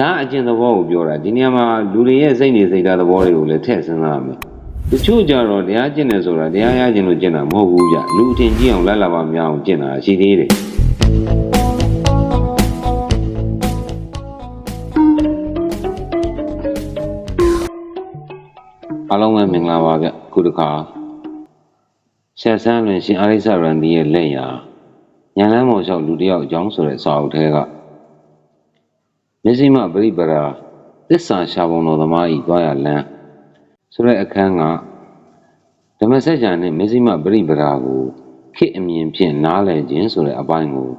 ဒါအကျင့်သဘောကိုပြောတာဒီနေရာမှာလူတွေရဲ့စိတ်နေစိတ်ဓာတ်သဘောတွေကိုလည်းထည့်စဉ်းစားရမယ်တချို့ကြတော့တရားကျင့်တယ်ဆိုတာတရားရကျင့်လို့ကျင့်တာမဟုတ်ဘူးဗျလူအထင်ကြီးအောင်လက်လာပါမရအောင်ကျင့်တာရှိသေးတယ်အားလုံးပဲမင်္ဂလာပါဗျခုတစ်ခါဆက်ဆန်းလွင်ရှင်အာရိစရန်ဒီရဲ့လက်ရာညာလန်းမော်လျှောက်လူတစ်ယောက်အကြောင်းဆိုတဲ့စာအုပ်ထဲက မျက်စိမပရိပရာသစ္စာရှာပုံတော်သမားဤသွားရလန်းဆိုတဲ့အခန်းကဓမ္မစကြာနဲ့မျက်စိမပရိပရာကိုခေတ်အမြင်ဖြင့်နားလည်ခြင်းဆိုတဲ့အပိုင်းကို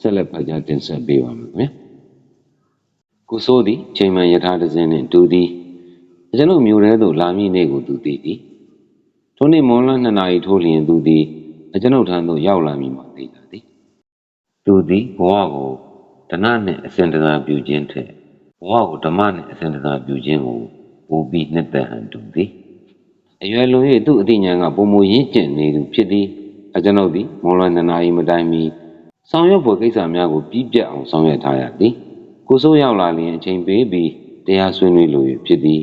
ဆက်လက်ဖတ်ကြားတင်ဆက်ပေးပါမယ်ခင်ဗျာကိုစိုးသည်ချိန်မှန်ယထာတစင်းနှင့်တူသည်ကျွန်ုပ်မျိုးထဲသို့လာမည့်နေ့ကိုသူသိသည်ထိုနေ့မွန်လနှစ်နာရီထိုးလျင်သူသည်ကျွန်ုပ်ထံသို့ရောက်လာမည်မှာသိလာသည်သူသည်ဘဝကို ဓနနှင့်အစဉ်တစားပြုခြင်းထက်ဘဝကိုဓမ္မနှင့်အစဉ်တစားပြုခြင်းကိုပိုပြီးနှစ်သက်ဟန်တူသည်အရွယ်လွန်၍သူ့အသိဉာဏ်ကပုံမရင့်ကျင့်နေသူဖြစ်သည်အကျွန်ုပ်သည်မောလွန်နှစ်နာရီမတိုင်မီဆောင်ရွက်ဖို့ကိစ္စများကိုပြီးပြတ်အောင်ဆောင်ရွက်ထားရသည်ကိုစိုးရောက်လာလျင်အချိန်ပေးပြီးတရားဆွေးနွေးလို၍ဖြစ်သည်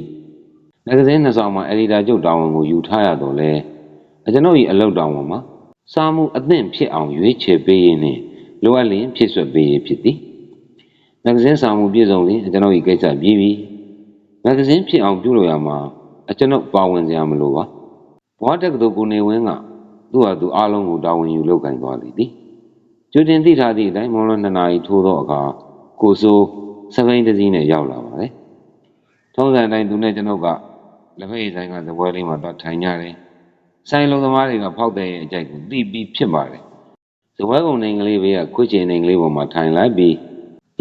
ငကစင်းနှစ်ဆောင်မှာအရီဒါကျုပ်တာဝန်ကိုယူထားရတော့လဲအကျွန်ုပ်၏အလုပ်တာဝန်မှာစာမှုအသင့်ဖြစ်အောင်ရွေးချယ်ပေးရင်းနှင့်လိုအပ်လျင်ဖြစ်ဆွပေးရဖြစ်သည် မဂ္ဂဇင်းစာမှုပြည့်စုံလျင်ကျွန်ုပ်၏ကိစ္စပြီးပြီမဂ္ဂဇင်းဖြစ်အောင်ပြုလုပ်ရမှာအကျွန်ုပ်ပါဝင်စရာမလိုပါဘဝတက္ကသိုလ်ကိုနေဝင်းကသူ့ဟာသူအားလုံးကိုတာဝန်ယူလုပ်ကင်သွားသည်သည်ကျွတင်သိထားသည့်အတိုင်းမော်လနှစ်နာရီထိုးသောအခါကိုစိုးစပိန်တစ်စီးနဲ့ရောက်လာပါတယ်ထုံးစံအတိုင်းသူနဲ့ကျွန်ုပ်ကလက်ဖက်ရည်ဆိုင်ကသပွဲလေးမှာတော့ထိုင်ကြတယ်ဆိုင်လုံးသမားတွေကဖောက်တဲ့အကြိုက်ကိုသိပြီးဖြစ်ပါတယ်ဇပွဲကုံနေကလေးဘေးကခွချင်နေကလေးပေါ်မှာထိုင်လိုက်ပြီး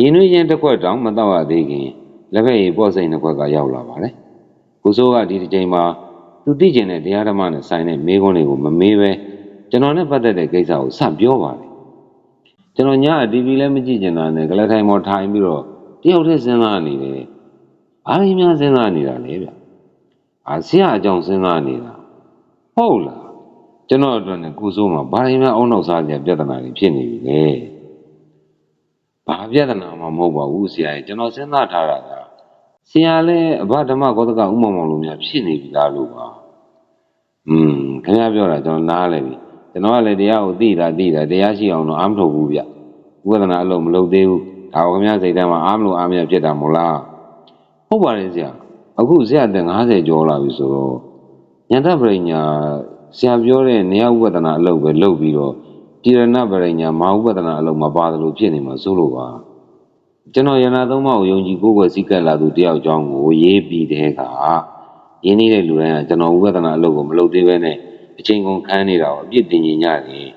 ရင်းနှွေးချင်းတစ်ခွက်တောင်မတော့ရသေးခင်လက်ဖက်ရည်ပေါ့စိတ်နှစ်ခွက်ကရောက်လာပါတယ်။ကိုစိုးကဒီတစ်ချိန်မှာသူသိကျင်တဲ့တရားဓမ္မနဲ့ဆိုင်တဲ့မိကုန်းတွေကိုမမေးပဲကျွန်တော်နဲ့ပတ်သက်တဲ့ကိစ္စကိုစပြောပါတယ်။ကျွန်တော်ညအတီဗီလည်းမကြည့်ကျင်တာနဲ့ကလထိုင်ပေါ်ထိုင်ပြီးတော့တယောက်တည်းစဉ်းစားနေတယ်။အားရင်းများစဉ်းစားနေတာလေဗျ။အာဆရာအကြောင်းစဉ်းစားနေတာဟုတ်လားကျွန်တော်အတွက်နဲ့ကိုစိုးမှာဘာရင်များအုံနောက်စားကြပြဿနာတွေဖြစ်နေပြီလေ။ ဘာပြဿနာမှမဟုတ်ပါဘူးဆရာကြီးကျွန်တော်စဉ်းစားထားတာကဆရာလည်းအဘဓမ္မဂေါတကဥမ္မောင်မောင်လိုများဖြစ်နေပြီလားလို့ပါ။อืมခင်ဗျားပြောတာကျွန်တော်နားလဲပြီ။ကျွန်တော်ကလည်းတရားကိုသိတာသိတာတရားရှိအောင်တော့အားမထုတ်ဘူးဗျ။ဝေဒနာအလုံးမလုပ်သေးဘူး။ဒါကိုခင်ဗျားစိတ်ထဲမှာအားမလို့အားမရဖြစ်တာမို့လား။ဟုတ်ပါတယ်ဆရာ။အခုဆရာအသက်50ကျော်လာပြီဆိုတော့ညတပရိညာဆရာပြောတဲ့နေယဥပဒနာအလုပ်ပဲလုပ်ပြီးတော့ တိရဏပရိညာမဟာဥပဒနာအလုပ်မပါတယ်လို့ဖြစ်နေမှာစိုးလို့ပါကျွန်တော်ယနာသုံးပါးကိုယုံကြည်ကိုယ်ွယ်စည်းကပ်လာသူတယောက်ကြောင်းကိုရေးပြီးတဲ့အခါရင်းနှီးတဲ့လူတိုင်းကကျွန်တော်ဥပဒနာအလုပ်ကိုမလုပ်သေးပဲနဲ့အချိန်ကုန်ခန်းနေတာကိုအပြစ်တင်ញညတယ်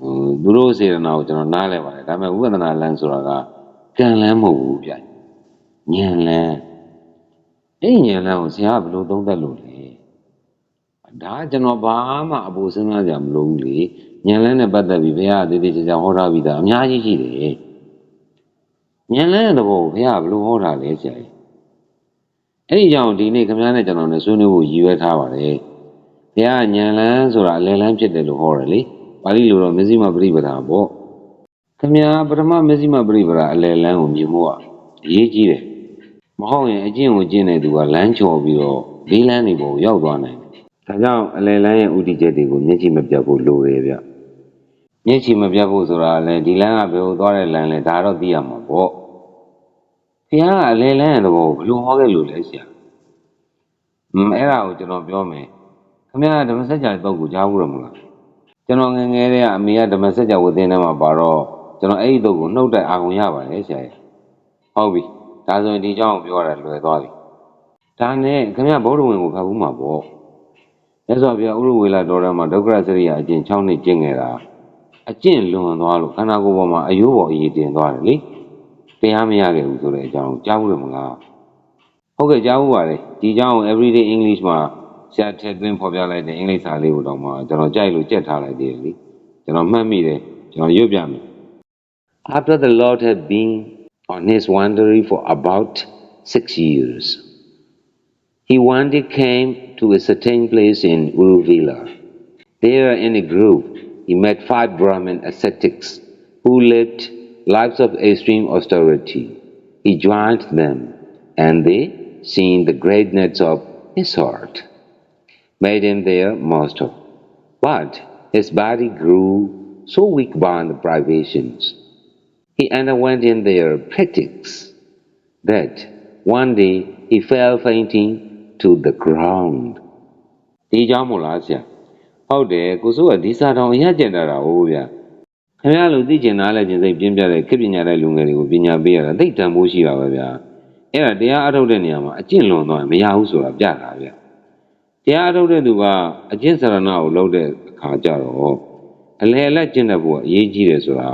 ဟိုသူတို့စေတနာကိုကျွန်တော်နားလဲပါတယ်ဒါပေမဲ့ဥပဒနာလမ်းဆိုတာကကံလမ်းမဟုတ်ဘူးဗျညံလမ်းအဲ့ဒီညံလမ်းကိုဆရာကဘယ်လိုသုံးသပ်လို့လဲဒါကကျွန်တော်ဘာမှအပူစဉ်းစားကြမလို့ဘူးလေ ညံလန်းနဲ့ပတ်သက်ပြီးဘုရားအသေးသေးချာချာဟောထားပြီးသားအများကြီးရှိတယ်ညံလန်းတဲ့သဘောကိုဘုရားကဘယ်လိုဟောထားလဲဆရာကြီးအဲ့ဒီကြောင့်ဒီနေ့ခင်ဗျားနဲ့ကျွန်တော်နဲ့ဆွေးနွေးဖို့ရည်ရွယ်ထားပါတယ်ဘုရားကညံလန်းဆိုတာအလယ်လန်းဖြစ်တယ်လို့ဟောတယ်လေပါဠိလိုတော့မဇ္ဈိမပရိပဒါပေါ့ခင်ဗျားပထမမဇ္ဈိမပရိပဒါအလယ်လန်းကိုမြင်ဖို့ကအရေးကြီးတယ်မဟုတ်ရင်အကျင့်ကိုကျင့်တဲ့သူကလမ်းချော်ပြီးတော့လေးလန်းနေပေါ်ရောက်သွားနိုင်တယ်ဒါကြောင့်အလယ်လန်းရဲ့ဥတီချက်တွေကိုမျက်ခြေမပြတ်ဖို့လိုတယ်ဗျ။ မျက်ခြေမပြတ်ဖို့ဆိုတာလည်းဒီလန်းကဘယ်ကိုသွားတဲ့လန်းလဲဒါတော့သိရမှာပေါ့။ဖះကအလယ်လန်းရဲ့သဘောကိုဘယ်လိုဟောခဲ့လို့လဲဆရာ။อืมအဲ့ဒါကိုကျွန်တော်ပြောမယ်။ခင်ဗျားဓမ္မစကြာတော့ကိုကြားဘူးရမလား။ကျွန်တော်ငယ်ငယ်တည်းကအမေကဓမ္မစကြာဝတ်သင်းထဲမှာပါတော့ကျွန်တော်အဲ့ဒီတော့ကိုနှုတ်တက်အာရုံရပါတယ်ဆရာရဲ့။ဟုတ်ပြီ။ဒါဆိုရင်ဒီအကြောင်းကိုပြောရတာလွယ်သွားပြီ။ဒါနဲ့ခင်ဗျားဗုဒ္ဓဝင်ကိုဖတ်ဘူးမှာပေါ့။မြတ်စွာဘုရားဥရဝေလာတော်ရမှာဒုက္ခရစရိယအကျင့်6နှစ်ကျင့်ခဲ့တာ အကျင့်လွန်သွားလို့ခန္ဓာကိုယ်ပေါ်မှာအယိုးပေါ်အရေးတင်သွားတယ်လေတရားမရခဲ့ဘူးဆိုတဲ့အကြောင်းကြားဘူးတယ်မလားဟုတ်ကဲ့ကြားဘူးပါတယ်ဒီအကြောင်းကို everyday english မှာဆရာထည့်သွင်းဖော်ပြလိုက်တဲ့အင်္ဂလိပ်စာလေးကိုတော့မှကျွန်တော်ကြိုက်လို့ကြက်ထားလိုက်သေးတယ်လေကျွန်တော်မှတ်မိတယ်ကျွန်တော်ရွတ်ပြမယ် After the Lord had been on his wandering for about six years He one day came to a certain place in Uruvela. There, in a grove, he met five Brahmin ascetics who lived lives of extreme austerity. he joined them, and they, seeing the greatness of his heart, made him their master. But his body grew so weak by the privations. He underwent in their practice that one day he fell fainting to the ground. ဒီကြောင့်မို့လားဆရာ ဟုတ်တယ်ကိုစိုးကဒီစာတောင်အရကျင်တာတာဟုတ်ဗျာခင်ဗျားလူသိကျင်နားလဲကျင်စိတ်ပြင်းပြတဲ့ခေတ်ပညာတဲ့လူငယ်တွေကိုပညာပေးရတာသိတန်ဖို့ရှိတာပဲဗျာအဲ့ဒါတရားအထုတ်တဲ့နေရာမှာအကျင့်လွန်သွားရင်မရဘူးဆိုတာပြတာဗျာတရားအထုတ်တဲ့သူကအကျင့်စရဏကိုလုပ်တဲ့အခါကျတော့အလယ်အလတ်ကျင့်တဲ့ဘုရားအရေးကြီးတယ်ဆိုတာ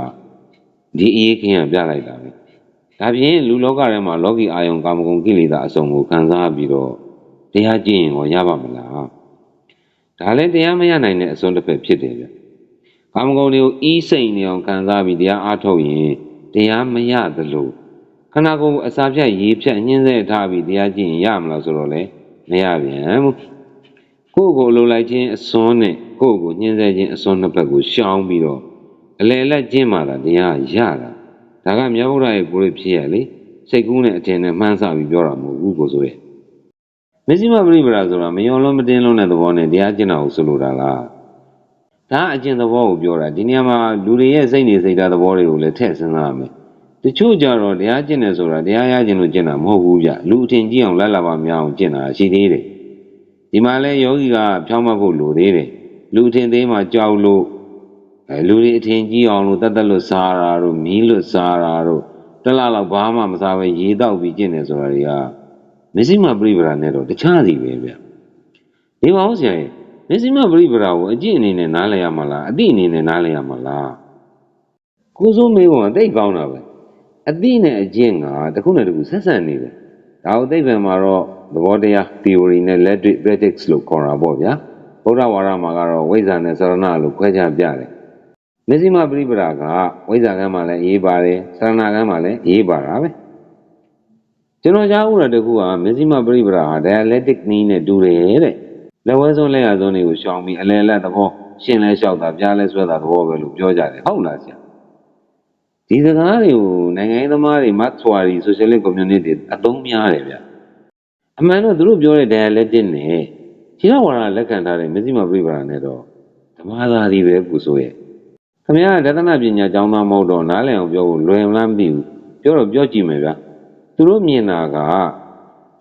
ဒီအရေးခင်ကပြလိုက်တာပဲဒါပြင်လူလောကထဲမှာလောကီအာယုံကာမဂုဏ်ကိလေသာအစုံကိုခံစားပြီးတော့တရားကျင့်ရင်ရောရပါမလား ဒါလည်းတရားမရနိုင်တဲ့အစွန်းတစ်ဖက်ဖြစ်တယ်ဗျ။ကာမဂုဏ်တွေကိုအီးစိန်နေအောင်ခံစားပြီးတရားအားထုတ်ရင်တရားမရသလိုခန္ဓာကိုယ်ကိုအစာဖြတ်ရေးဖြတ်ညှင်းဆဲထားပြီးတရားကျင့်ရင်ရမလားဆိုတော့လေမရပြန်ဘူး။ကိုယ့်ကိုယ်လိုလိုက်ခြင်းအစွန်းနဲ့ကိုယ့်ကိုယ်ညှင်းဆဲခြင်းအစွန်းနှစ်ဖက်ကိုရှောင်ပြီးတော့အလယ်လက်ကျင့်မှသာတရားရတာ။ဒါကမြတ်ဗုဒ္ဓရဲ့ကိုယ်ရဖြစ်ရလေစိတ်ကူးနဲ့အထင်နဲ့မှန်းဆပြီးပြောတာမဟုတ်ဘူးကိုဆိုရဲ့ မစ္စည်းမပရိပရာဆိုတာမယုံလုံးမတင်းလုံးတဲ့သဘောနဲ့တရားကျင့်တာကိုဆိုလိုတာလားဒါအကျင့်သဘောကိုပြောတာဒီနေရာမှာလူတွေရဲ့စိတ်နေစိတ်ဓာတ်သဘောတွေကိုလည်းထည့်စဉ်းစားရမယ်တချို့ကြတော့တရားကျင့်တယ်ဆိုတာတရားရကျင့်လို့ကျင့်တာမဟုတ်ဘူးဗျလူအထင်ကြီးအောင်လက်လာပါများအောင်ကျင့်တာရှိသေးတယ်ဒီမှာလဲယောဂီကဖြောင်းမဖို့လိုသေးတယ်လူအထင်သေးမှကြောက်လို့အဲလူတွေအထင်ကြီးအောင်လို့တတ်တတ်လို့စားတာတို့မီးလို့စားတာတို့တစ်လလောက်ဘာမှမစားပဲရေတောက်ပြီးကျင့်တယ်ဆိုတာတွေကမ စ္စည်းမပရိပရာနဲ့တော့တခြားစီပဲဗျဒီပါဦးဆရာရဲ့မစ္စည်းမပရိပရာကိုအကျင့်အနေနဲ့နားလည်ရမှာလားအတိအနေနဲ့နားလည်ရမှာလားကိုစိုးမေးပုံကတိတ်ကောင်းတာပဲအတိနဲ့အကျင့်ကတစ်ခုနဲ့တစ်ခုဆက်ဆက်နေတယ်ဒါကိုသိပ္ပံမှာတော့သဘောတရား theory နဲ့ logic practice လို့ခေါ်တာပေါ့ဗျာဗုဒ္ဓဝါဒမှာကတော့ဝိဇ္ဇာနဲ့စရဏလို့ခွဲခြားပြတယ်မစ္စည်းမပရိပရာကဝိဇ္ဇာကမ်းမှာလည်းအေးပါတယ်စရဏကမ်းမှာလည်းအေးပါတာပဲ ကျွန်တော်ကြားဦးတာတခုကမစ္စည်းမပရိပရာဟာ dialectic နည်းနဲ့တူတယ်တဲ့လက်ဝဲဆုံးလက်ရဆုံးတွေကိုရှောင်ပြီးအလယ်လက်သဘောရှင်းလဲလျှောက်တာပြားလဲဆွဲတာသဘောပဲလို့ပြောကြတယ်ဟုတ်လားဆရာဒီစကားတွေကိုနိုင်ငံရေးသမားတွေမတ်ဆွာရီ socialist community အသုံးများတယ်ဗျအမှန်တော့သူတို့ပြောတဲ့ dialectic နဲ့ခြေတော်ဝါဒလက်ခံထားတဲ့မစ္စည်းမပရိပရာနဲ့တော့ဓမ္မသာဒီပဲပူဆိုရဲ့ခင်ဗျားကဒသနာပညာကျောင်းသားမဟုတ်တော့နားလည်အောင်ပြောဖို့လွယ်မလားမသိဘူးပြောတော့ပြောကြည့်မယ်ဗျာ သူတို့မြင်တာက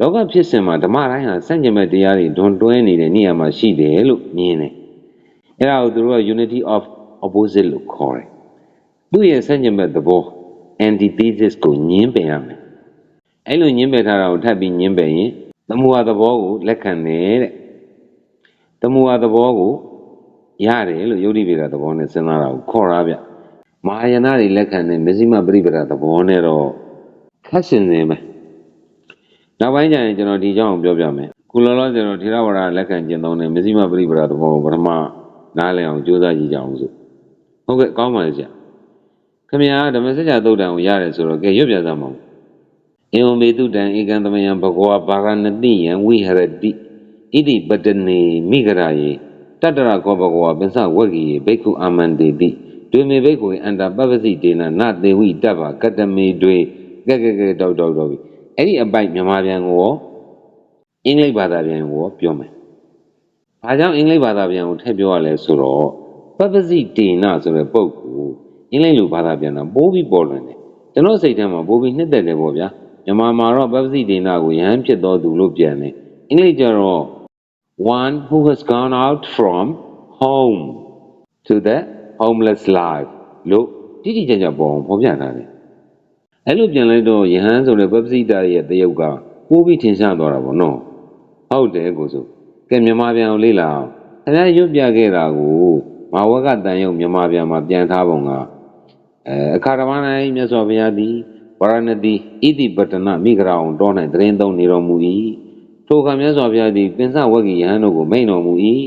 လောကဖြစ်စဉ်မှာဓမ္မတိုင်းဟာစန့်ကျင်ဘက်တရားတွေဒွန်တွဲနေတဲ့နေရာမှာရှိတယ်လို့မြင်တယ်။အဲဒါကိုသူတို့က unity of opposite လို့ခေါ်တယ်။သူ့ရဲ့စန့်ကျင်ဘက်သဘော antithesis ကိုညင်းပယ်ရမယ်။အဲလိုညင်းပယ်ထားတာကိုထပ်ပြီးညင်းပယ်ရင်သမုဟာသဘောကိုလက်ခံတယ်တဲ့။သမုဟာသဘောကိုရတယ်လို့ယုတ်တိပေတာသဘောနဲ့စဉ်းစားတာကိုခေါ်တာဗျ။မဟာယာနတွေလက်ခံတဲ့မဇ္ဈိမပရိပဒါသဘောနဲ့တော့ ခက်စင်နေမယ်နောက်ပိုင်းကျရင်ကျွန်တော်ဒီအကြောင်းကိုပြောပြမယ်ခုလောလောဆယ်တော့ထေရဝါဒလက်ခံကျင့်သုံးတဲ့မဇ္ဈိမပရိပဒါသဘောကိုပထမနားလည်အောင်ကြိုးစားကြည့်ကြအောင်စို့ဟုတ်ကဲ့ကောင်းပါလေဆရာခင်ဗျာဓမ္မစကြာသုတ်တံကိုရတယ်ဆိုတော့ကဲရွတ်ပြစမ်းပါဦးဧဝံမေတုတံဧကံသမယံဘဂဝါဘာဂနတိယံဝိဟရတိဣတိပတနေမိဂရယေတတ္တရကောဘဂဝါပစ္စဝဂ္ဂီယေဘိက္ခုအာမန္တေတိဒွေမေဘိက္ခုအန္တာပပ္ပစိတေနနသေဝိတ္တဗကတမေတွေ ကဲကဲကဲတောက်တောက်တောက်ပြီအဲ့ဒီအပိုက်မြန်မာပြန်ကိုရောအင်္ဂလိပ်ဘာသာပြန်ကိုရောပြောမယ်။ဘာကြောင့်အင်္ဂလိပ်ဘာသာပြန်ကိုထည့်ပြောရလဲဆိုတော့ပပ္ပစိတေနဆိုတဲ့ပုဂ္ဂိုလ်အင်္ဂလိပ်လိုဘာသာပြန်တာပိုးပြီးပေါ်လွင်တယ်။ကျွန်တော်စိတ်ထဲမှာပိုးပြီးနှစ်သက်တယ်ပေါ့ဗျာ။မြန်မာမှာတော့ပပ္ပစိတေနကိုယဟန်ဖြစ်တော်သူလို့ပြန်တယ်။အင်္ဂလိပ်ကျတော့ one who has gone out from home to the homeless life လို့တိတိကျကျပေါ်အောင်ဖော်ပြထားတယ်။ အဲ့လိုပြန်လိုက်တော့ယဟန်ဆိုတဲ့ပပ္ပစိတရဲ့တယုတ်ကပိုးပြီးထင်ရှားသွားတာပေါ့နော်။ဟုတ်တယ်ကိုဆိုကဲမြန်မာပြန်ကိုလေ့လာအောင်ခင်ဗျားရွတ်ပြခဲ့တာကိုမာဝကတန်ယုတ်မြန်မာပြန်မှာပြန်ထားပုံကအဲအခါဓမ္မ၌မြတ်စွာဘုရားသည်ဝရဏတိဣတိပတနမိဂရာအောင်တော၌တရင်သုံးနေတော်မူ၏ထိုကမြတ်စွာဘုရားသည်ပင်စဝဂ္ဂိယဟန်တို့ကိုမိန်တော်မူ၏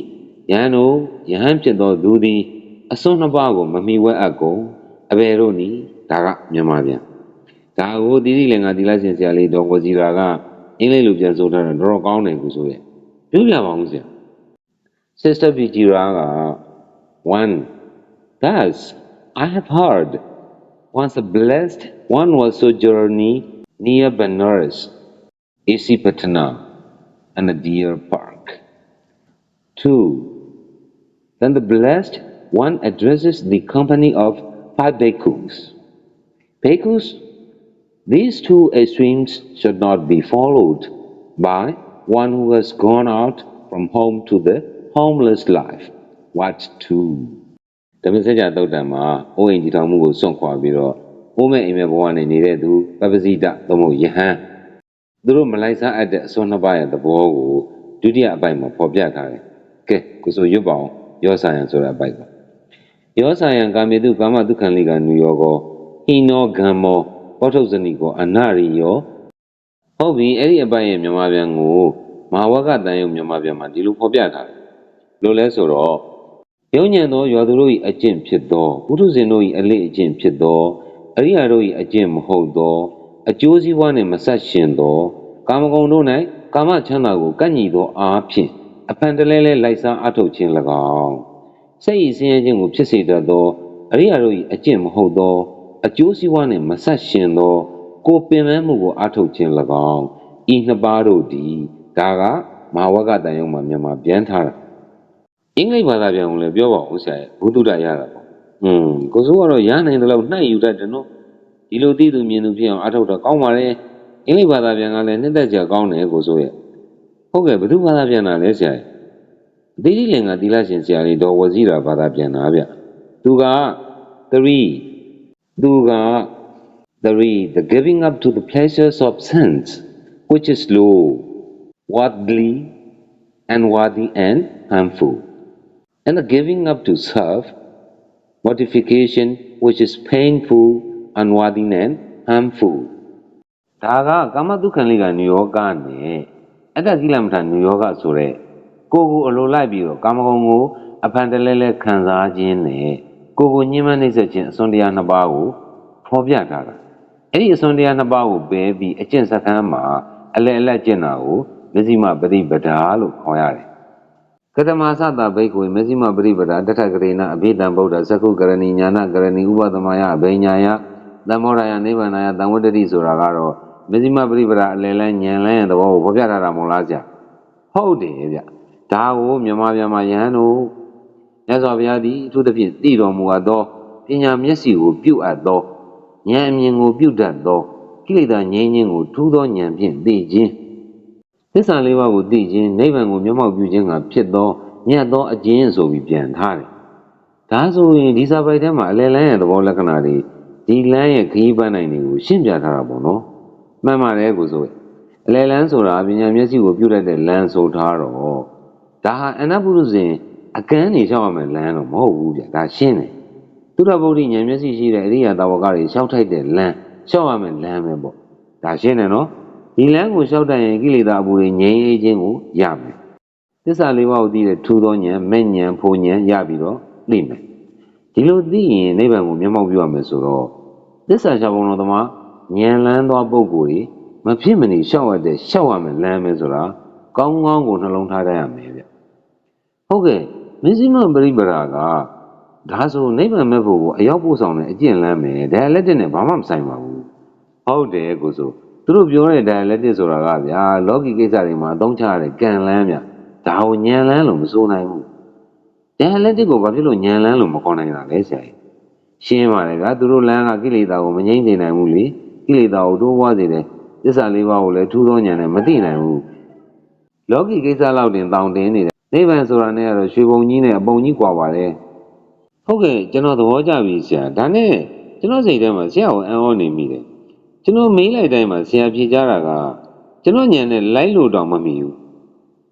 ယဟန်တို့ယဟန်ဖြစ်သောသူသည်အစွန်းနှစ်ပါးကိုမမီဝဲအပ်ကုန်အဘယ်တို့နည်းဒါကမြန်မာပြန် ဒါကိုတိတိလည်းငါဒီလိုက်ရှင်ဆရာလေးဒေါ်ကိုစီရာကအင်္ဂလိပ်လိုပြန်ဆိုထားတာတော့ကောင်းတယ်ကိုဆိုရဲ့ပြောပြပါဦးဆရာ Sister Vijira က one thus I have heard once a blessed one was sojourning near Benares, Isipatana, and a deer park. 2. Then the blessed one addresses the company of five bhikkhus. Bhikkhus, these two extremes should not be followed by one who has gone out from home to the homeless life. What two? ဓမ္မစကြာသုတ်တံမှာအိုးအိမ်ကြီးထောင်မှုကိုစွန့်ခွာပြီးတော့အိုးမဲ့အိမ်မဲ့ဘဝနဲ့နေတဲ့သူပပစိတသို့မဟုတ်ယဟန်သူတို့မလိုက်စားအပ်တဲ့အစွန်းနှစ်ပါးရဲ့သဘောကိုဒုတိယအပိုက်မှာဖော်ပြထားတယ်။ကဲကိုဆိုရွတ်ပါအောင်ရောဆိုင်ရန်ဆိုတဲ့အပိုက်ပါ။ရောဆိုင်ရန်ကာမေတုကာမဒုက္ခံလိကနုယောကောဟိနောဂံမော ပောထုဇနိကောအနရိယောဟုတ်ပြီအဲ့ဒီအပိုက်ရဲ့မြန်မာပြန်ကိုမဟာဝကတန်ယုံမြန်မာပြန်မှာဒီလိုဖော်ပြထားတယ်။လို့လဲဆိုတော့ယုံညံသောရွာသူတို့၏အကျင့်ဖြစ်သောပုထုဇဉ်တို့၏အလေးအကျင့်ဖြစ်သောအရိယာတို့၏အကျင့်မဟုတ်သောအကျိုးစည်းဝါးနှင့်မဆက်ရှင်သော ကာမဂုဏ်တို့၌ကာမချမ်းသာကိုကန့်ညီသောအားဖြင့်အဖန်တလဲလဲလိုက်စားအထုတ်ခြင်း၎င်းစိတ်ဤဆင်းရဲခြင်းကိုဖြစ်စေတတ်သောအရိယာတို့၏အကျင့်မဟုတ်သော အကျိုးစည်းဝါးနှင့်မဆက်ရှင်သော ကိုယ်ပင်ပန်းမှုကိုအထုတ်ခြင်း၎င်းဤနှစ်ပါးတို့သည်ဒါကမဟာဝကတန်ယုံမှာမြန်မာပြန်ထားတာအင်္ဂလိပ်ဘာသာပြန်အောင်လည်းပြောပါဦးဆရာရဲ့ဘုသူဒ္ဓရတာပေါ့။อืมကိုစိုးကတော့ရနိုင်တယ်လို့နှိုက်ယူတတ်တယ်နော်။ဒီလိုသိသူမြင်သူဖြစ်အောင်အထောက်တော့ကောင်းပါလေ။အင်္ဂလိပ်ဘာသာပြန်ကလည်းနှစ်သက်ကြကောင်းတယ်ကိုစိုးရဲ့။ဟုတ်ကဲ့ဘုသူဘာသာပြန်တာလဲဆရာရဲ့။အသေးသေးလင်ကသီလရှင်ဆရာလေးတော်ဝစီရာဘာသာပြန်တာဗျ။သူက3 သူက3 the giving up to the pleasures of sense which is low worldly and worthy and harmful and the giving up to self mortification which is painful unworthy and harmful ဒါကကာမတုခံလေးကနိယောဂနဲ့အတ္တကိလမထာနိယောဂဆိုတဲ့ကိုယ်ကိုအလိုလိုက်ပြီးတော့ကာမဂုဏ်ကိုအဖန်တလဲလဲခံစားခြင်းနဲ့ ကိုယ်ကိုညှဉ်းပန်းနှိပ်စက်ခြင်းအစွန်းတရားနှစ်ပါးကိုဖော်ပြထားတာအဲ့ဒီအစွန်းတရားနှစ်ပါးကိုပယ်ပြီးအကျင့်စခန်းမှာအလဲအလက်ကျင့်တာကိုမဇ္ဈိမပฏิပဒါလို့ခေါ်ရတယ်ကတမသတဘိက္ခွေမဇ္ဈိမပရိပဒာတထကရေနအဘိဓမ္ဗုဒ္ဓသက္ခုကရဏီညာနာကရဏီဥပသမယအဘိညာယသမောရယနိဗ္ဗာန်ယသံဝတ္တတိဆိုတာကတော့မဇ္ဈိမပရိပဒာအလယ်လန်းဉာဏ်လန်းရဲ့သဘောကိုဖော်ပြထားတာမဟုတ်လားဆရာဟုတ်တယ်ဗျဒါကိုမြန်မာပြည်မှာယဟန်တို့ မြတ်စွာဘုရားသည်အထူးသဖြင့်တည်တော်မူအပ်သောပညာမျက်စိကိုပြုတ်အပ်သောဉာဏ်အမြင်ကိုပြုတ်တတ်သောကိလေသာငြိမ်းခြင်းကိုထူးသောဉာဏ်ဖြင့်သိခြင်းသစ္စာလေးပါးကိုသိခြင်းနိဗ္ဗာန်ကိုမျက်မှောက်ပြုခြင်းကဖြစ်သောညတ်သောအကျဉ်းဆိုပြီးပြန်ထားတယ်။ဒါဆိုရင်ဒီစာပိုက်ထဲမှာအလယ်လန်းရဲ့သဘောလက္ခဏာတွေဒီလမ်းရဲ့ခရီးပန်းနိုင်တွေကိုရှင်းပြထားတာပေါ့နော်။မှန်ပါတယ်ကိုဆိုရင်အလယ်လန်းဆိုတာပညာမျက်စိကိုပြုတ်တတ်တဲ့လမ်းဆိုထားတော့ဒါဟာအနတ္ပုရုဇဉ် အကန်းနေလျှောက်ရမယ်လမ်းတော့မဟုတ်ဘူးဗျ။ဒါရှင်းတယ်။သုဒ္ဓဗုဒ္ဓဉာဏ်မျက်စိရှိတဲ့အရိယာတာဝကတွေလျှောက်ထိုက်တဲ့လမ်းလျှောက်ရမယ်လမ်းပဲပေါ့။ဒါရှင်းတယ်နော်။ဒီလမ်းကိုလျှောက်တတ်ရင်ကိလေသာအပူတွေငြိမ်းအေးခြင်းကိုရမယ်။သစ္စာလေးပါးကိုသိတဲ့ထူသောဉာဏ်မဲ့ဉာဏ်ဖိုဉာဏ်ရပြီးတော့သိမယ်။ဒီလိုသိရင်နိဗ္ဗာန်ကိုမျက်မှောက်ပြုရမယ်ဆိုတော့သစ္စာချဘုံတော်သမားဉာဏ်လန်းသောပုဂ္ဂိုလ်ကြီးမဖြစ်မနေလျှောက်ရတဲ့လျှောက်ရမယ်လမ်းပဲဆိုတာကောင်းကောင်းကိုနှလုံးထားတတ်ရမယ်ဗျ။ဟုတ်ကဲ့ မစ္စည်းမပရိပရာကဒါဆိုနိဗ္ဗာန်မဲ့ဖို့ကိုအရောက်ပို့ဆောင်တဲ့အကျင့်လမ်းပဲဒါလက်တက်နဲ့ဘာမှမဆိုင်ပါဘူး။ဟုတ်တယ်ကိုဆိုသူတို့ပြောတဲ့ dialectic ဆိုတာကဗျာလောကီကိစ္စတွေမှာအသုံးချရတဲ့ကံလန်းဗျဒါကိုညံလန်းလို့မဆိုနိုင်ဘူး dialectic ကိုဘာဖြစ်လို့ညံလန်းလို့မခေါ်နိုင်တာလဲဆရာကြီးရှင်းပါတယ်ဗျာသူတို့လန်းကကိလေသာကိုမငြိမ့်စေနိုင်ဘူးလေကိလေသာကိုတိုးပွားစေတယ်သစ္စာလေးပါးကိုလည်းထူးသောဉာဏ်နဲ့မသိနိုင်ဘူးလောကီကိစ္စလောက်တင်တောင်းတင်းနေတယ် နိဗ္ဗာန်ဆိုတာနဲ့ကတော့ရွှေဘုံကြီးနဲ့အပုံကြီးกว่าပါတယ်ဟုတ်ကဲ့ကျွန်တော်သဘောကျပြီဆရာဒါနဲ့ကျွန်တော်စိတ်ထဲမှာဆရာကိုအံ့ဩနေမိတယ် ကျွန်တော်မေးလိုက်တိုင်းမှာဆရာဖြေကြတာကကျွန်တော်ညံနဲ့လိုက်လို့တောင်မမီဘူး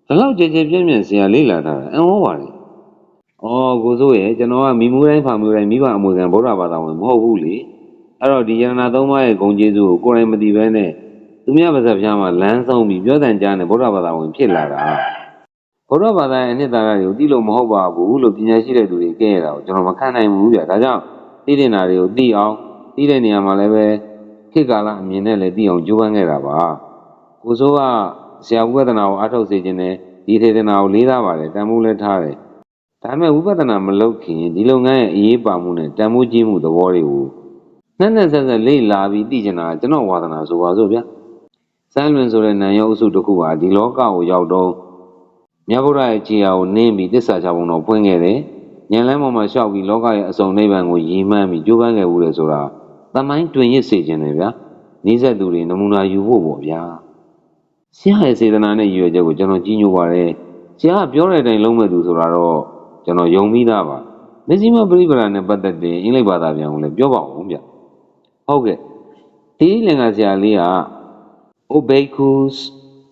ဘလောက်ကြဲကြဲပြည့်ပြည့်ဆရာလေးလာတာအံ့ဩပါလေ။အော်ကိုစိုးရဲ့ကျွန်တော်ကမိမှုတိုင်းဖာမှုတိုင်းမိဘအမွေခံဗုဒ္ဓဘာသာဝင်မဟုတ်ဘူးလေ။အဲ့တော့ဒီယန္နာသုံးပါးရဲ့ဂုံကျေးဇူးကိုကိုယ်တိုင်မသိဘဲနဲ့သူများပါဇက်ဖျားမှာလမ်းဆုံးပြီးပြောတဲ့ကြားနဲ့ဗုဒ္ဓဘာသာဝင်ဖြစ်လာတာ။ ဗုဒ္ဓဘာသာရဲ့အနှစ်သာရတွေကိုသိလို့မဟုတ်ပါဘူးလို့ပညာရှိတဲ့သူတွေကဲရတာကိုကျွန်တော်မခံနိုင်ဘူးဗျာ။ဒါကြောင့်သိတဲ့နာတွေကိုသိအောင်သိတဲ့နေရာမှာလည်းပဲခေတ်ကာလအမြင်နဲ့လည်းသိအောင်ကြိုးပမ်းခဲ့တာပါကိုစိုးကဆရာဝိပဿနာကိုအားထုတ်စေခြင်းနဲ့ဒီထေသနာကိုလေးစားပါတယ်တန်ဖိုးလည်းထားတယ်ဒါပေမဲ့ဝိပဿနာမလုပ်ခင်ဒီလုပ်ငန်းရဲ့အရေးပါမှုနဲ့တန်ဖိုးကြီးမှုသဘောတွေကိုနဲ့နဲ့ဆက်ဆက်လေးလာပြီးသိကျင်တာကျွန်တော်ဝါသနာဆိုပါစို့ဗျာစမ်းလွင်ဆိုတဲ့နံရောအုပ်စုတစ်ခုဟာဒီလောကကိုရောက်တော့ မြတ်ဗုဒ္ဓရဲ့ခြေရာကိုနင်းပြီးတစ္ဆာချပုံတော်ဖွင့်ခဲ့တယ်ဉာဏ်လမ်းပေါ်မှာလျှောက်ပြီးလောကရဲ့အစုံနိဗ္ဗာန်ကိုရည်မှန်းပြီးကြိုးပမ်းခဲ့ဦးတယ်ဆိုတာတမိုင်းတွင်ရစ်စေခြင်းတယ်ဗျာနိစ္စသူတွေနမူနာယူဖို့ပေါ့ဗျာဆရာရဲ့စေတနာနဲ့ရည်ရွယ်ချက်ကိုကျွန်တော်ကြီးညိုပါတယ်ဆရာကပြောတဲ့အတိုင်းလုံးမဲ့သူဆိုတာတော့ကျွန်တော်ယုံပြီးသားပါမဇ္ဈိမပရိပဒနဲ့ပတ်သက်တဲ့အင်္ဂလိပ်ဘာသာပြန်ကိုလည်းပြောပါဦးဗျဟုတ်ကဲ့ဒီလင်္ကာဆရာလေးက obekus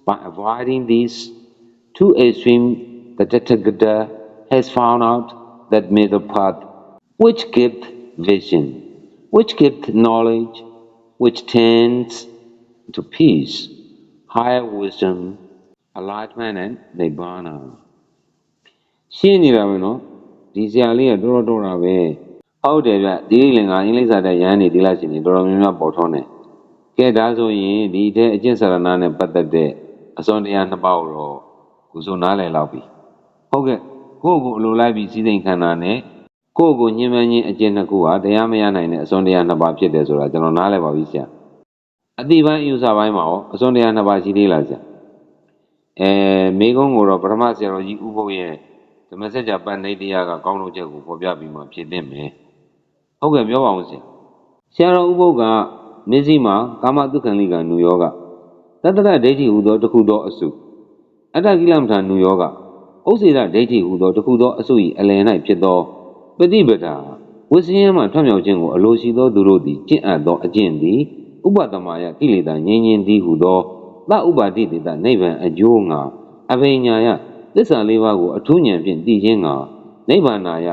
by avoiding these two extreme the Tathagata has found out that middle path which gives vision which gives knowledge which tends to peace higher wisdom enlightenment and nibbana ရှင်းနေတာပဲနော်ဒီဆရာလေးကတော်တော်တော်တာပဲဟုတ်တယ်ဗျဒီလင်္ကာအင်္ဂလိပ်စာတဲ့ရဟန်းနေဒီလားရှင်နေတော်တော်များများပေါ်ထွန်းတယ်ကဲဒါဆိုရင်ဒီတဲ့အကျင့်စာရဏနဲ့ပတ်သက်တဲ့အစွန်တရားနှစ်ပါးကိုတော့ ကိုစုံနားလည်လောက်ပြီဟုတ်ကဲ့ကိုယ့်ကိုယ်အလိုလိုက်ပြီးစီးစိမ်ခန္ဓာနဲ့ကိုယ့်ကိုယ်ညှဉ်းပန်းခြင်းအကျင့်နှစ်ခုဟာတရားမရနိုင်တဲ့အစွန်တရားနှစ်ပါးဖြစ်တယ်ဆိုတာကျွန်တော်နားလည်ပါပြီဆရာအတိပိုင်းအယူဆပိုင်းမှာရောအစွန်တရားနှစ်ပါးရှိသေးလားဆရာအဲမိကုန်းကိုတော့ပထမဆရာတော်ကြီးဥပုပ်ရဲ့ဓမ္မစကြာပဏိတရားကကောင်းလို့ချက်ကိုဖော်ပြပြီးမှဖြစ်သင့်မယ်ဟုတ်ကဲ့ပြောပါဦးဆရာဆရာတော်ဥပုပ်ကမစ္စည်းမှာကာမတုခံလိကနုယောဂတတ္တရဒိဋ္ဌိဟူသောတစ်ခုသောအစု အတ္တကိလမထာနုယောဂဥစ္စေရဒိဋ္ဌိဟူသောတစ်ခုသောအစု၏အလယ်၌ဖြစ်သောပฏิပဒါဝိစင်းယမှထွံ့မြောက်ခြင်းကိုအလိုရှိသောသူတို့သည်ကျင့်အပ်သောအကျင့်သည်ဥပတမယကိလေသာငြိမ်းခြင်းသည်ဟူသောသဥပါတိတေတနိဗ္ဗာန်အကျိုးငါအဘိညာယသစ္စာလေးပါးကိုအထူးဉာဏ်ဖြင့်သိခြင်းငါနိဗ္ဗာနာယ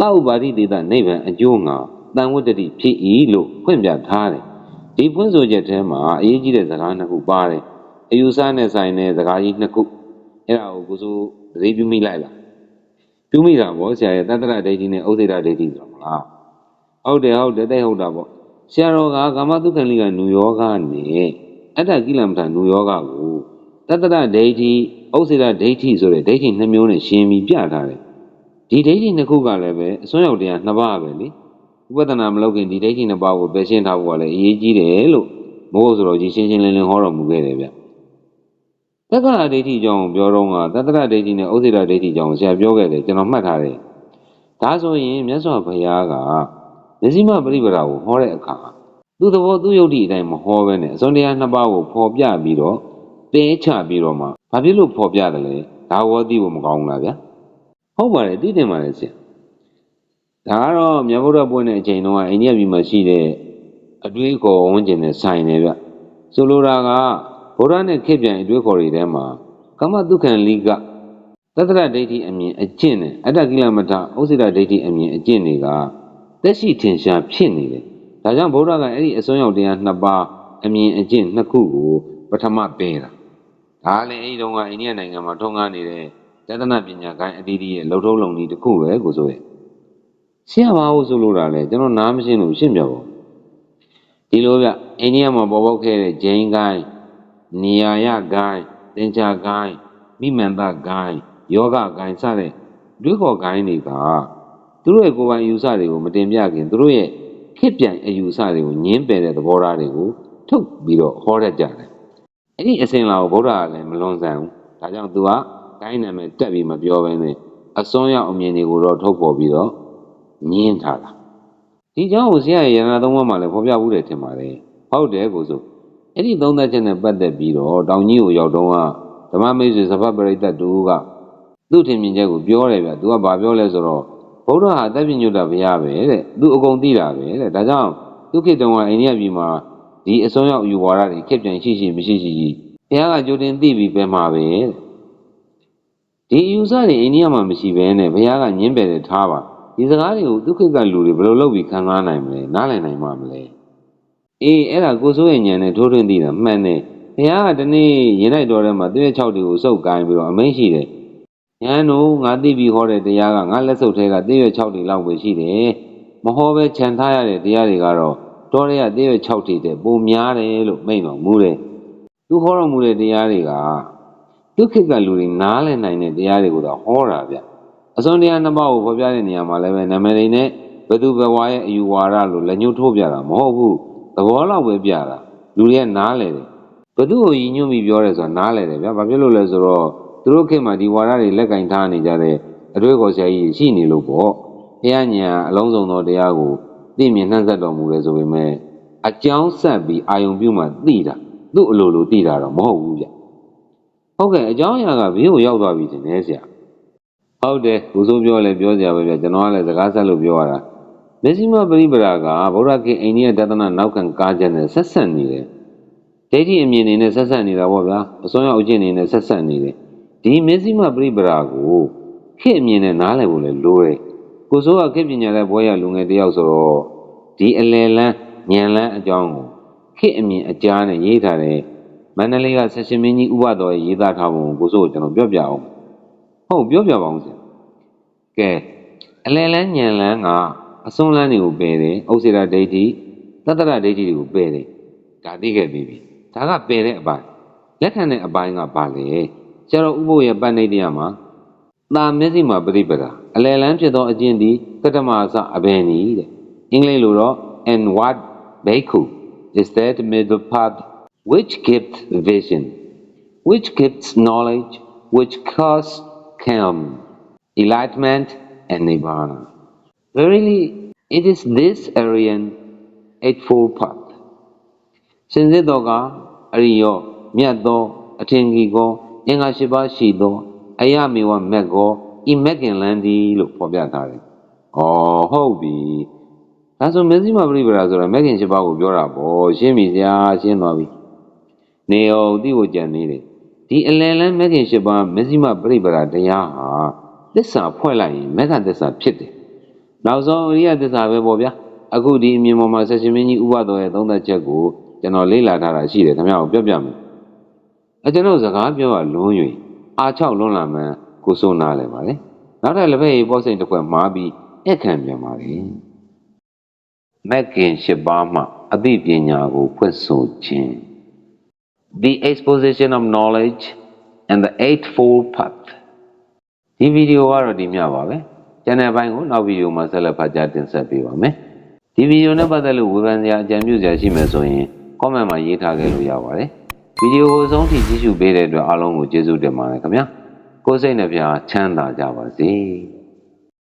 သဥပါတိတေတနိဗ္ဗာန်အကျိုးငါတန်ဝတ္တတိဖြစ်၏လို့ဖွင့်ပြထားတယ်ဒီဖွင့်ဆိုချက်ထဲမှာအရေးကြီးတဲ့စကားနှစ်ခုပါတယ် အယူဆနဲ့ဆိုင်တဲ့စကားကြီးနှစ်ခုအဲ့ဒါကိုကိုစိုးသတိပြုမိလိုက်လားပြုမိတာပေါ့ဆရာရဲ့တတ္တရဒိဋ္ဌိနဲ့ဥသေတဒိဋ္ဌိဆိုတော့မလားဟုတ်တယ်ဟုတ်တယ်တဲ့ဟုတ်တာပေါ့ဆရာတော်ကကာမတုခံလိကနုယောဂနဲ့အတ္တကိလမထာနုယောဂကိုတတ္တရဒိဋ္ဌိဥသေတဒိဋ္ဌိဆိုတဲ့ဒိဋ္ဌိနှစ်မျိုးနဲ့ရှင်းပြီးပြထားတယ်ဒီဒိဋ္ဌိနှစ်ခုကလည်းပဲအစွမ်းရောက်တရားနှစ်ပါးပဲလေဥပဒနာမလုပ်ခင်ဒီဒိဋ္ဌိနှစ်ပါးကိုပယ်ရှင်းထားဖို့ကလည်းအရေးကြီးတယ်လို့မိုးဆိုတော်ကြီးရှင်းရှင်းလင်းလင်းဟောတော်မူခဲ့တယ်ဗျ တက္ကရာဒိဋ္ဌိကြောင့်ပြောတော့ကတတ္တရဒိဋ္ဌိနဲ့ဥသေတဒိဋ္ဌိကြောင့်ဆရာပြောခဲ့တယ်ကျွန်တော်မှတ်ထားတယ်ဒါဆိုရင်မြတ်စွာဘုရားကမဇ္ဈိမပရိပဒါကိုဟောတဲ့အခါသူ့သဘောသူ့ယုတ်တိအတိုင်းမဟောဘဲနဲ့အစွန်တရားနှစ်ပါးကိုဖော်ပြပြီးတော့တဲချပြီးတော့မှဘာဖြစ်လို့ဖော်ပြတယ်လဲဒါဝေါသိဖို့မကောင်းဘူးလားဗျာဟုတ်ပါတယ်သိတယ်ပါလေဆရာဒါကတော့မြတ်ဗုဒ္ဓပွင့်တဲ့အချိန်တုန်းကအိန္ဒိယပြည်မှာရှိတဲ့အတွေးအခေါ်ဝန်းကျင်နဲ့ဆိုင်တယ်ဗျဆိုလိုတာက ဗုဒ္ဓနဲ့ခေတ်ပြန်အတွေးခေါ်တွေထဲမှာကမ္မတုခံလိကတတ္တရဒိဋ္ဌိအမြင်အကျင့်နဲ့အတ္တကိလမထဥစ္စေတဒိဋ္ဌိအမြင်အကျင့်တွေကသက်ရှိထင်ရှားဖြစ်နေတယ်။ဒါကြောင့်ဗုဒ္ဓကအဲ့ဒီအစွန်းရောက်တရားနှစ်ပါးအမြင်အကျင့်နှစ်ခုကိုပထမပေးတာ။ဒါလည်းအဲ့ဒီတုန်းကအိန္ဒိယနိုင်ငံမှာထုံးကားနေတဲ့တဒနာပညာကိုင်းအတီးတီးရဲ့လှုပ်ထုံးလုံနည်းတစ်ခုပဲကိုဆိုရဲ့။ရှင်းပါဦးဆိုလို့တာလေကျွန်တော်နားမရှင်းလို့ရှင်းပြပါဦး။ဒီလိုဗျအိန္ဒိယမှာပေါ်ပေါက်ခဲ့တဲ့ဂျိန်းကိုင်း နေရာယဂိုင်းသင်္ချာဂိုင်းမိမန္တဂိုင်းယောဂဂိုင်းစတဲ့တွေးခေါ်ဂိုင်းတွေကသူတို့ရဲ့ကိုယ်ပိုင်ယူဆတွေကိုမတင်ပြခင်သူတို့ရဲ့ခေတ်ပြန်အယူဆတွေကိုညင်းပယ်တဲ့သဘောထားတွေကိုထုတ်ပြီးတော့ဟောတတ်ကြတယ်။အဲ့ဒီအစဉ်လာကိုဗုဒ္ဓကလည်းမလွန်ဆန်ဘူး။ဒါကြောင့်သူကဂိုင်းနာမည်တက်ပြီးမပြောဘဲနဲ့အစွန်းရောက်အမြင်တွေကိုတော့ထုတ်ပေါ်ပြီးတော့ညင်းထားတာ။ဒီကြောင့်ကိုဆရာရဲ့ရဏသုံးပါးမှာလည်းဖော်ပြမှုတယ်ထင်ပါတယ်။ဟုတ်တယ်ကိုဆို အဲ့ဒီသုံးသက်ချက်နဲ့ပတ်သက်ပြီးတော့တောင်ကြီးကိုရောက်တော့ကဓမ္မမိတ်ဆွေစပတ်ပရိသတ်တူကသူ့ထင်မြင်ချက်ကိုပြောတယ်ဗျ။ तू ကဘာပြောလဲဆိုတော့ဗုဒ္ဓဟာတပ်ပြညုတဘုရားပဲတဲ့။ तू အကုန်သိတာပဲတဲ့။ဒါကြောင့်သူခေတ္တုံကအိန္ဒိယပြည်မှာဒီအစွန်းရောက်ယူဝါဒတွေခေတ်ပြန်ရှိရှိမရှိရှိရှိဘုရားကကြိုတင်သိပြီးပဲမှာပဲတဲ့။ဒီအယူဆတွေအိန္ဒိယမှာမရှိဘဲနဲ့ဘုရားကညင်းပယ်တယ်ထားပါ။ဒီစကားတွေကိုသူခေတ်ကလူတွေဘယ်လိုလုပ်ပြီးခံစားနိုင်မလဲ။နားလည်နိုင်မှာမလဲ။ အေးအဲ့ဒါကိုစိုးရဲ့ညံနဲ့ထိုးထွင်းသိတာမှန်တယ်။ဘုရားကဒီနေ့ရင်လိုက်တော်ထဲမှာသူ့ရဲ့၆တွေကိုစုပ်ကိုင်းပြီးတော့အမိန့်ရှိတယ်။ဉာဏ်တို့ငါသိပြီးဟောတဲ့တရားကငါလက်စုပ်ထဲကသိရွက်6တွေလောက်ပဲရှိတယ်မဟောပဲခြံထားရတဲ့တရားတွေကတော့တောရဲကသိရွက်6တွေတဲ့ပုံများတယ်လို့မိန့်တော်မူတယ်သူဟောတော်မူတဲ့တရားတွေကဒုက္ခကလူတွေနားလည်နိုင်တဲ့တရားတွေကိုတော့ဟောတာဗျအစွန်တရားနှစ်ပါးကိုဖော်ပြတဲ့နေရာမှာလည်းပဲနာမည်တွေနဲ့ဘယ်သူဘဝရဲ့အယူဝါဒလို့လက်ညှိုးထိုးပြတာမဟုတ်ဘူး သဘောလောက်ပဲပြတာလူတွေကနားလေတယ်ဘယ်သူကိုယဉ်ညွတ်ပြီးပြောတယ်ဆိုတာနားလေတယ်ဗျာဘာဖြစ်လို့လဲဆိုတော့သူတို့ခေတ်မှာဒီဝါဒတွေလက်ကင်ထားနေကြတဲ့အတွေ့အခေါ်ဆရာကြီးရှိနေလို့ပေါ့တရားညာအလုံးစုံသောတရားကိုသိမြင်နှံ့ဆက်တော်မူတယ်ဆိုပေမဲ့အကြောင်းဆက်ပြီးအာယုံပြုမှသိတာသူ့အလိုလိုသိတာတော့မဟုတ်ဘူးဗျဟုတ်ကဲ့အကြောင်းအရာကဘေးကိုရောက်သွားပြီတင်နေဆရာဟုတ်တယ်ကိုစိုးပြောလဲပြောစရာပဲဗျကျွန်တော်ကလည်းစကားဆက်လို့ပြောရတာ မစ္စည်းမပရိပရာကဗုဒ္ဓခေတ်အိန္ဒိယတသနာနောက်ခံကားချက်နဲ့ဆက်ဆက်နေတယ်ဒိဋ္ဌိအမြင်နေနဲ့ဆက်ဆက်နေတာပေါ့ဗျာအစွမ်းရောက်အကျင့်နေနဲ့ဆက်ဆက်နေတယ်ဒီမစ္စည်းမပရိပရာကိုခေတ်အမြင်နဲ့နားလည်ဖို့လဲလိုတယ်ကိုစိုးကခေတ်ပညာတဲ့ဘွဲရလူငယ်တစ်ယောက်ဆိုတော့ဒီအလယ်လန်းညံလန်းအကြောင်းကိုခေတ်အမြင်အကြားနဲ့ရေးထားတဲ့မန္တလေးကဆက်ရှင်မင်းကြီးဥပတော်ရဲ့ရေးသားထားပုံကိုကိုစိုးကိုကျွန်တော်ပြောပြအောင်ဟုတ်ပြောပြပါအောင်ဆရာကဲအလယ်လန်းညံလန်းက အစွန်းလန်းတွေကိုပယ်တယ်ဥစ္စေတာဒိဋ္ဌိသတ္တရဒိဋ္ဌိတွေကိုပယ်တယ်ဒါသိခဲ့ပြီးပြီဒါကပယ်တဲ့အပိုင်းလက်ခံတဲ့အပိုင်းကဘာလဲဆရာတော်ဥပုပ်ရဲ့ပတ်နေတရားမှာသာမျက်စိမှာပြိပဒာအလယ်လန်းဖြစ်သောအကျင့်ဒီတတ္တမအစအဘယ်နည်းတဲ့အင်္ဂလိပ်လိုတော့ and what bhikkhu is that middle path which gives vision which gives knowledge which cause calm enlightenment and nibbana. Verily, it is this Aryan eightfold path. စင်စစ်တော်ကအရိယောမြတ်သောအထင်ကြီးကောအင်္ဂါရှိပါရှိသောအယမေဝမက်ကောဤမက်ကင်လန်းသည်လို့ဖော်ပြထားတယ်။ဩဟုတ်ပြီ။ဒါဆိုမစ္စည်းမပရိပရာဆိုတာမက်ကင်ရှိပါကိုပြောတာပေါ့ရှင်းပြီဗျာရှင်းသွားပြီ။နေအောင်တိကိုကြံနေတယ်။ဒီအလယ်လန်းမက်ကင်ရှိပါမစ္စည်းမပရိပရာတရားဟာသစ္စာဖွဲ့လိုက်ရင်မက်ကသစ္စာဖြစ်တယ်။ နောက်ဆုံးအရိယသစ္စာပဲပေါ့ဗျာ။အခုဒီအမြင်ပေါ်မှာဆက်ရှင်မင်းကြီးဥပတော်ရဲ့သုံးသက်ချက်ကိုကျွန်တော်လေ့လာထားတာရှိတယ်ခင်ဗျားကိုပြောပြမယ်။အကျွန်တော်စကားပြောရလွန်း၍အာ၆လွန်းလာမှန်းကိုစိုးနာလဲပါလေ။နောက်ထပ်လက်ဖက်ရည်ပေါ့စိတ်တစ်ခွက်မှားပြီးအခန့်ပြန်ပါလေ။မက်ကင်၈ပါးမှအသိပညာကိုဖွင့်ဆိုခြင်း The exposition of knowledge and the eightfold path ဒီဗီဒီယိုကတော့ဒီမျှပါပဲ။ channel ဘိုင်းကိုနောက်ဗီဒီယိုမှာဆက်လက်ဖတ်ကြားတင်ဆက်ပေးပါမယ်။ဒီဗီဒီယိုနဲ့ပတ်သက်လို့ဝေဖန်စရာအကြံပြုစရာရှိမယ်ဆိုရင် comment မှာရေးထားခဲ့လို့ရပါတယ်။ဗီဒီယိုကိုအဆုံးထိကြည့်ရှုပေးတဲ့အတွက်အားလုံးကိုကျေးဇူးတင်ပါတယ်ခင်ဗျာ။ကိုယ်စိတ်နှပြချမ်းသာကြပါစေ။